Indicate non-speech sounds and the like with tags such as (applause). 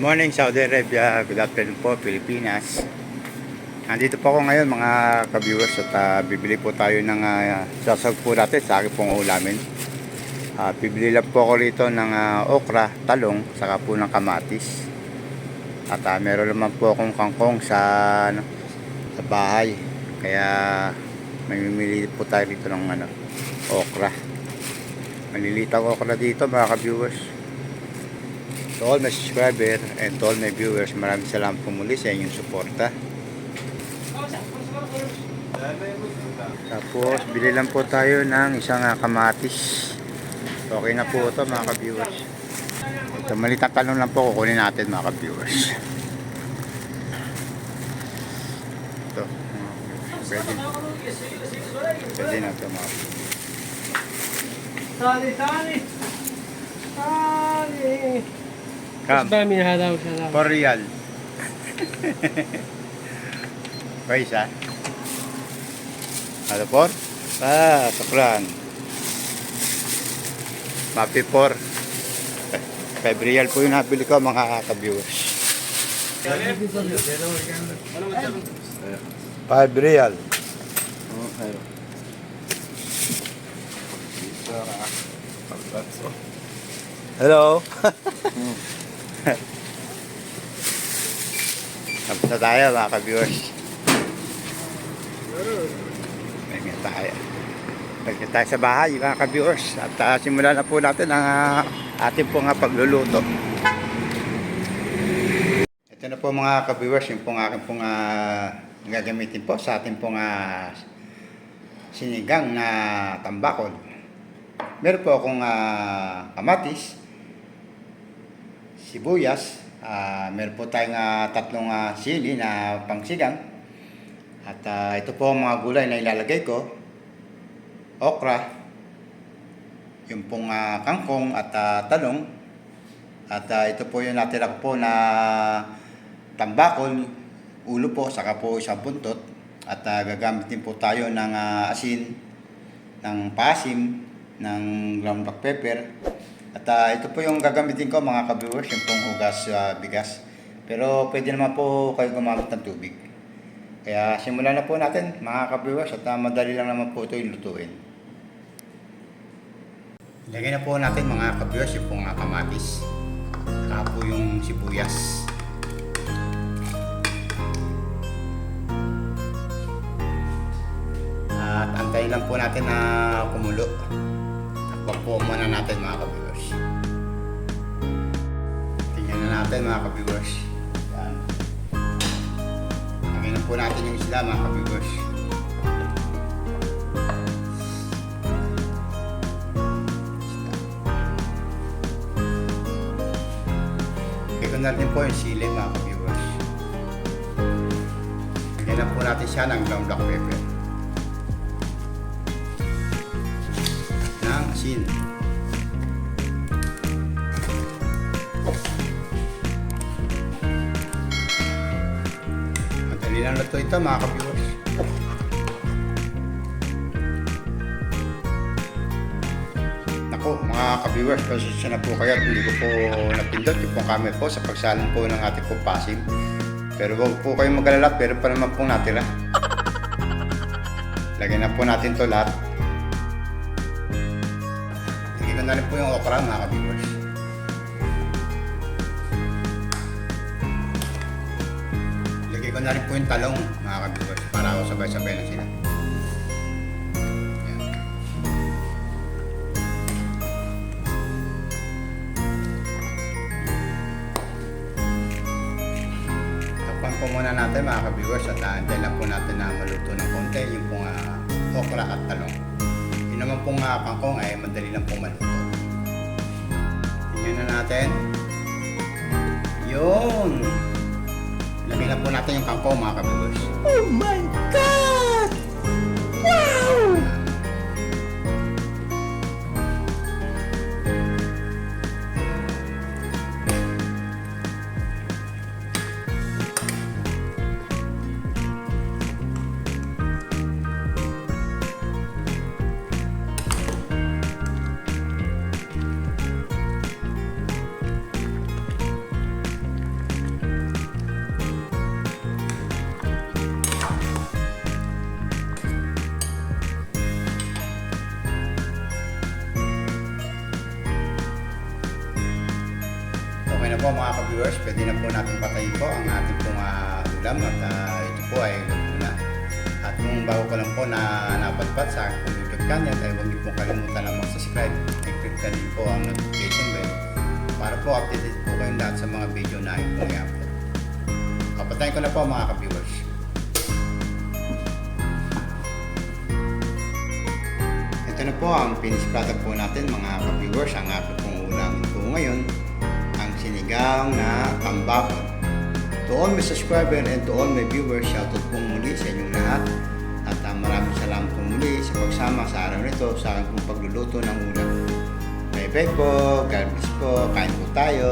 morning Saudi Arabia, good afternoon po Pilipinas. Nandito po ako ngayon mga ka-viewers at ah, bibili po tayo ng uh, sasag po natin sa aking pong ulamin. Ah, bibili lang po ako rito ng ah, okra, talong, saka po ng kamatis. At ah, meron naman po akong kangkong sa, ano, sa bahay. Kaya mamimili po tayo rito ng ano, okra. Maliliit ang okra dito mga ka-viewers. To all my subscriber and to all my viewers, maraming salamat po muli sa inyong suporta. Tapos, bili lang po tayo ng isang ah, kamatis. Okay na po ito mga ka-viewers. Ito, malitang kalong lang po kukunin natin mga ka-viewers. Ito. Pwede, pwede na ito mga ka-viewers. Sali, sali. Sali. Come. Basta may halaw siya lang. For real. Okay, isa. Ano por? Ah, suklan. Mapi por. 5 real po yung nabili ko mga ka-viewers. 5 real. Hello. (laughs) Tapos na tayo mga ka-viewers. Balik na tayo. Balik na tayo sa bahay mga ka-viewers. At uh, simulan na po natin ang uh, ating po nga pagluluto. Ito na po mga ka-viewers, yung pong aking pong uh, gagamitin po sa ating pong uh, sinigang na tambakol. Meron po akong uh, kamatis, sibuyas, ah meron po tayong ah, tatlong ah, sili na pangsigang. At ah, ito po ang mga gulay na ilalagay ko. Okra, yung pong ah, kangkong at ah, talong. At ah, ito po yung natira ko po na tambakol, ulo po, saka po isang buntot. At ah, gagamit din po tayo ng ah, asin, ng pasim, ng ground black pepper. At ah, ito po yung gagamitin ko mga ka-viewers, yung pong hugas sa bigas. Pero pwede naman po kayo gumamit ng tubig. Kaya simulan na po natin mga ka-viewers at ah, madali lang naman po ito ilutuin. Ilagay na po natin mga ka-viewers yung pong ah, kamatis. Saka po yung sibuyas. At antayin lang po natin na kumulo. Takpan po muna natin mga ka-viewers. Tingnan na natin mga ka-viewers. Yan. Na po natin yung isda mga ka-viewers. Isda. Lagyan ko na rin po yung sili mga ka-viewers. Po natin siya ng ground black pepper. Asin. Madali lang na ito ito mga ka-viewers. Nako mga ka-viewers, pasensya na po kayo at hindi ko po napindot yung pong camera po sa pagsalin po ng ating pong pasim. Pero huwag po kayong mag-alala, pero pa naman pong natira. (laughs) Lagyan na po natin to lahat. Tingnan na rin po yung okra mga ka-viewers. Lagay ko na rin po yung talong mga ka-viewers para ako sabay-sabay na sila. Po muna natin mga ka-viewers at uh, lang po natin na maluto ng konti yung pong ah, okra at talong. Naman pong uh, kangkong ay madali lang pong maluto. Tingnan na natin. Yun! Lagyan na po natin yung kangkong mga kabibers. Po mga ka-viewers, pwede na po natin patayin po ang ating pong ah, ulam at ah, ito po ay luto na. At kung bago ko lang po na napadpad sa aking pong YouTube channel, ay huwag niyo po kalimutan na mag-subscribe. I-click na din po ang notification bell para po updated po kayong lahat sa mga video na aking pong i-upload. Kapatayin ko na po mga ka-viewers. Ito na po ang finished product po natin mga ka-viewers. Ang aking pong ulamin po ngayon, sinigang na tambakon. To all my subscriber and to all my viewers, shoutout po muli sa inyong lahat. At ah, maraming salamat po muli sa pagsama sa araw nito sa aking pagluluto ng ulam. Bye bye po, God bless po, kain po tayo.